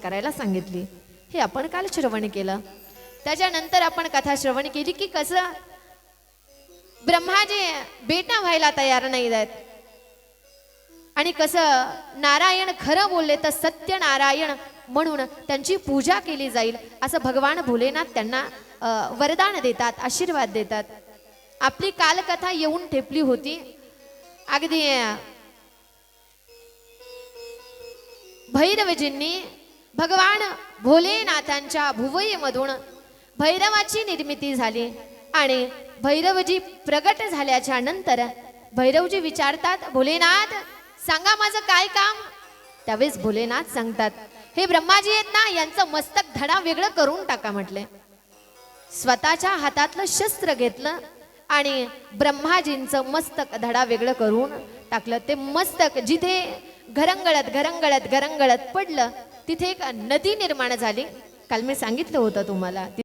करायला सांगितली. हे आपण काल श्रवण केलं. त्याच्यानंतर आपण कथा श्रवण केली की कसं ब्रह्माजी बेटा व्हायला तयार नाही आहेत. आणि कसं नारायण खरं बोलले तर सत्य नारायण म्हणून त्यांची पूजा केली जाईल. असं भगवान भोलेनाथ त्यांना वरदान देतात आशीर्वाद देतात. आपली कालकथा येऊन ठेपली होती. अगदी भैरवजींनी भगवान भोलेनाथांच्या भुवईमधून भैरवाची निर्मिती झाली आणि भैरवजी प्रगट झाल्याच्यानंतर भैरवजी विचारतात भोलेनाथ सांगा माझं काय काम? त्यावेळेस भोलेनाथ सांगतात हे ब्रह्माजी आहेत ना यांचं मस्तक धडा वेगळं करून टाका म्हटले. स्वतःच्या हातातलं शस्त्र घेतलं आणि ब्रह्माजींचं मस्तक धडा वेगळं करून टाकलं. ते मस्तक जिथे घरंगळत घरंगळत घरंगळत पडलं. तिथे एक नदी निर्माण झाली. काल मी सांगितलं होतं तुम्हाला.